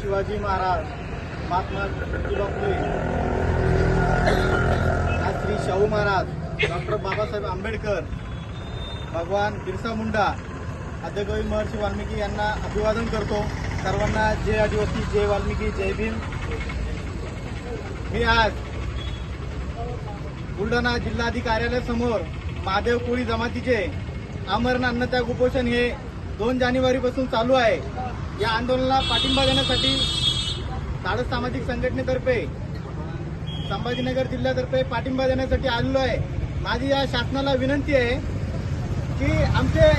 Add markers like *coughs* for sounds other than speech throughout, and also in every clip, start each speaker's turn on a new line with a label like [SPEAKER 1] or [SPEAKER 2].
[SPEAKER 1] शिवाजी महाराज महात्मा ज्योतिबा फुले आज श्री शाहू महाराज डॉक्टर बाबासाहेब आंबेडकर भगवान बिरसा मुंडा आद्यकवी महर्षी वाल्मिकी यांना अभिवादन करतो. सर्वांना जय आदिवासी जय वाल्मिकी जय भीम. मी आज बुलढाणा जिल्हाधिकारी समोर महादेव कोळी जमातीचे आमरण अन्नत्याग उपोषण हे दोन जानेवारीपासून चालू आहे. या आंदोलनाला पाठिंबा देण्यासाठी धाडस सामाजिक संघटनेतर्फे संभाजीनगर जिल्ह्यातर्फे पाठिंबा देण्यासाठी आलेलो आहे. माझी या शासनाला विनंती आहे की आमचे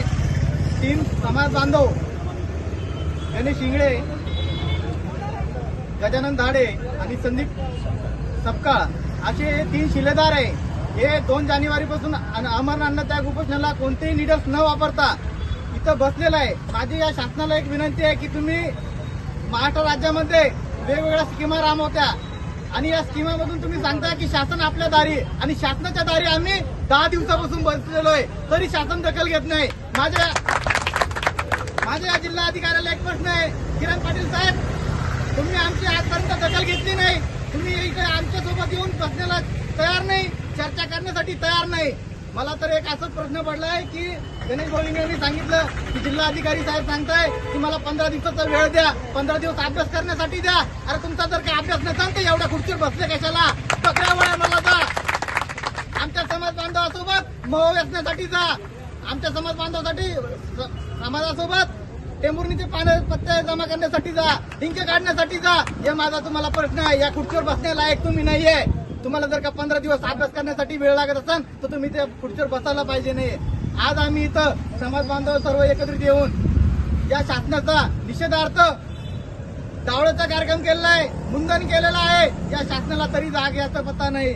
[SPEAKER 1] तीन समाज बांधव गणेश शिंगळे गजानन धाडे आणि संदीप सपकाळ असे हे तीन शिलेदार आहे. हे दोन जानेवारीपासून अमरनाथ अमर उपोषणाला कोणतेही निडर्स न वापरता इथं बसलेलं आहे. माझी या शासनाला एक विनंती आहे की तुम्ही महाराष्ट्र राज्यामध्ये वेगवेगळ्या स्कीमा राबवत्या. आणि या स्कीमामधून तुम्ही सांगता की शासन आपल्या दारी आणि शासनाच्या दारी आम्ही दहा दिवसापासून बसलेलो आहे. तरी शासन दखल घेत नाही. माझ्या माझ्या या जिल्हा अधिकाऱ्याला एक प्रश्न आहे. किरण पाटील साहेब तुम्ही आमची आजपर्यंत दखल घेतली नाही. तुम्ही इकडे आमच्यासोबत येऊन बसण्याला तयार नाही. चर्चा करण्यासाठी तयार नाही. मला तर एक असंच प्रश्न पडला आहे की गणेश गोविंद यांनी सांगितलं की जिल्हा अधिकारी साहेब सांगताय की मला पंधरा दिवसाचा वेळ द्या पंधरा दिवस अभ्यास करण्यासाठी द्या. अरे तुमचा जर काही अभ्यास नसेल तर एवढ्या खुर्चीवर बसले कशाला? पकड्या वळा मला जा. आमच्या समाज बांधवासोबत महो वेचण्यासाठी जा. आमच्या समाज बांधवासाठी समाजासोबत टेंबुर्णीचे पानं पत्ते जमा करण्यासाठी जा. डिंके काढण्यासाठी जा. हे माझा तुम्हाला प्रश्न आहे. या खुर्चीवर बसण्यालायक तुम्ही नाहीये. तुम्हाला जर का पंधरा दिवस अभ्यास करण्यासाठी वेळ लागत असाल तर तुम्ही त्या खुर्चीवर बसायला पाहिजे नाही. आज आम्ही इथं समाज बांधव सर्व एकत्रित येऊन या शासनाचा निषेधार्थ डावळ्याचा कार्यक्रम केलेला आहे मुंदन केलेला आहे. या शासनाला तरी जाग याचा पत्ता नाही.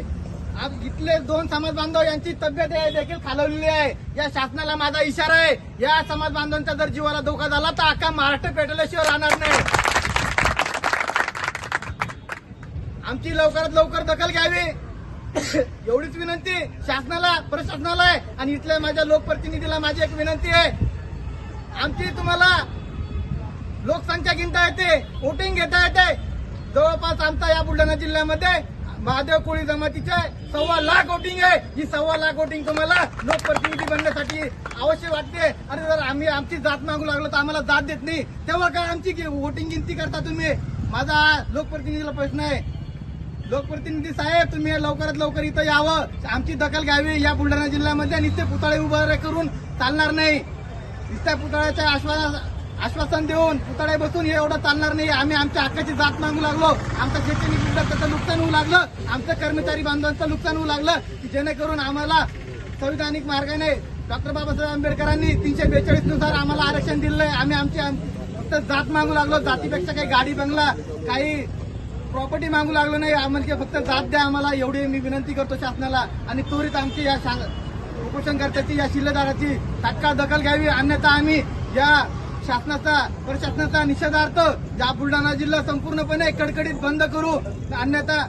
[SPEAKER 1] आज इथले दोन समाज बांधव यांची तब्येत आहे देखील खालवलेली आहे. या शासनाला माझा इशारा आहे या समाज बांधवांचा जर जीवाला धोका झाला तर अख्खा महाराष्ट्र पेटवल्याशिवाय राहणार नाही. आमची लवकरात लवकर दखल घ्यावी. *coughs* एवढीच विनंती शासनाला प्रशासनाला आहे आणि इथल्या माझ्या लोकप्रतिनिधीला माझी एक विनंती आहे. आमची तुम्हाला लोकसंख्या गिनता येते वोटिंग घेता येते. जवळपास आमचा या बुलढाणा जिल्ह्यामध्ये महादेव कोळी जमातीचे सव्वा लाख वोटिंग आहे. ही सव्वा लाख वोटिंग तुम्हाला लोकप्रतिनिधी बनण्यासाठी आवश्यक वाटते. आणि जर आम्ही आमची जात मागू लागलो तर आम्हाला जात देत नाही. तेव्हा काय आमची वोटिंग गिनती करता तुम्ही? माझा लोकप्रतिनिधीला प्रश्न आहे. लोकप्रतिनिधी साहेब तुम्ही लवकरात लवकर इथं यावं. आमची दखल घ्यावी या बुलढाणा जिल्ह्यामध्ये नुसते पुतळे उभे करून चालणार नाही. नुसत्या पुतळ्याच्या आश्वासन आश्वासन देऊन पुतळे बसून हे एवढं चालणार नाही. आम्ही आमच्या हक्काची जात मागू लागलो. आमचं शेती त्याचं नुकसान होऊ लागलं. आमचं कर्मचारी बांधवांचं नुकसान होऊ लागलं. की जेणेकरून आम्हाला संविधानिक मार्गाने डॉक्टर बाबासाहेब आंबेडकरांनी तीनशे बेचाळीसनुसार आम्हाला आरक्षण दिलं आहे आम्ही आमची फक्त जात मागू लागलो. जातीपेक्षा काही गाडी बंगला काही प्रॉपर्टी मागू लागलो नाही. आम्हाला फक्त जात द्या आम्हाला. एवढी मी विनंती करतो शासनाला. आणि त्वरित आमची या शा- उपोषणकर्त्याची या शिल्लेदाराची तात्काळ दखल घ्यावी. अन्यथा आम्ही या शासनाचा प्रशासनाचा निषेधार्थ या बुलढाणा जिल्हा संपूर्णपणे कडकडीत बंद करू. अन्यथा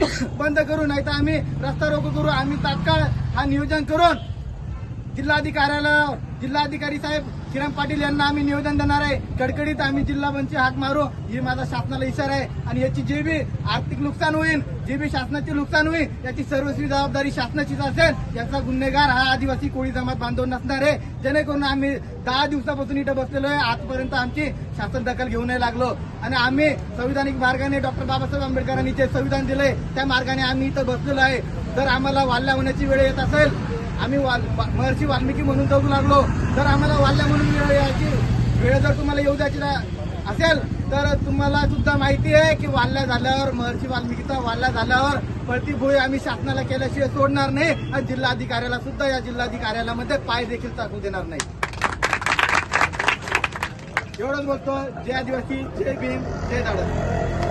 [SPEAKER 1] *coughs* बंद करू. नाही तर आम्ही रस्ता रोको करू. आम्ही तात्काळ हा नियोजन करून जिल्हाधिकाऱ्याला जिल्हाधिकारी साहेब किरण पाटील यांना आम्ही निवेदन देणार आहे. कडकडीत आम्ही जिल्हा बंदची हाक मारू. ही माझा शासनाला इशारा आहे. आणि याची जे बी आर्थिक नुकसान होईल जे बी शासनाचे नुकसान होईल याची सर्वस्वी जबाबदारी शासनाचीच असेल. याचा गुन्हेगार हा आदिवासी कोळी जमात बांधव नसणार आहे. जेणेकरून आम्ही दहा दिवसापासून इथं बसलेलो आहे. आजपर्यंत आमची शासन दखल घेऊ नाही लागलो. आणि आम्ही संविधानिक मार्गाने डॉक्टर बाबासाहेब आंबेडकरांनी जे संविधान दिलंय त्या मार्गाने आम्ही इथं बसलेलो आहे. जर आम्हाला वाल्ल्या होण्याची वेळ येत असेल आम्ही वाल- वा- महर्षी वाल्मिकी म्हणून जगू लागलो. तर आम्हाला वाल्ल्या म्हणून वेळ यायची. वेळ जर तुम्हाला येऊ द्यायची असेल तर तुम्हाला सुद्धा माहिती आहे की वाल्ल्या झाल्यावर महर्षी वाल्मिकीचा वाल्ल्या झाल्यावर पळती भोई आम्ही शासनाला केल्याशिवाय सोडणार नाही आणि जिल्हाधिकाऱ्याला सुद्धा या जिल्हाधिकाऱ्यामध्ये पाय देखील टाकू देणार नाही. एवढंच बोलतो जय आदिवासी जय भीम जय धाडस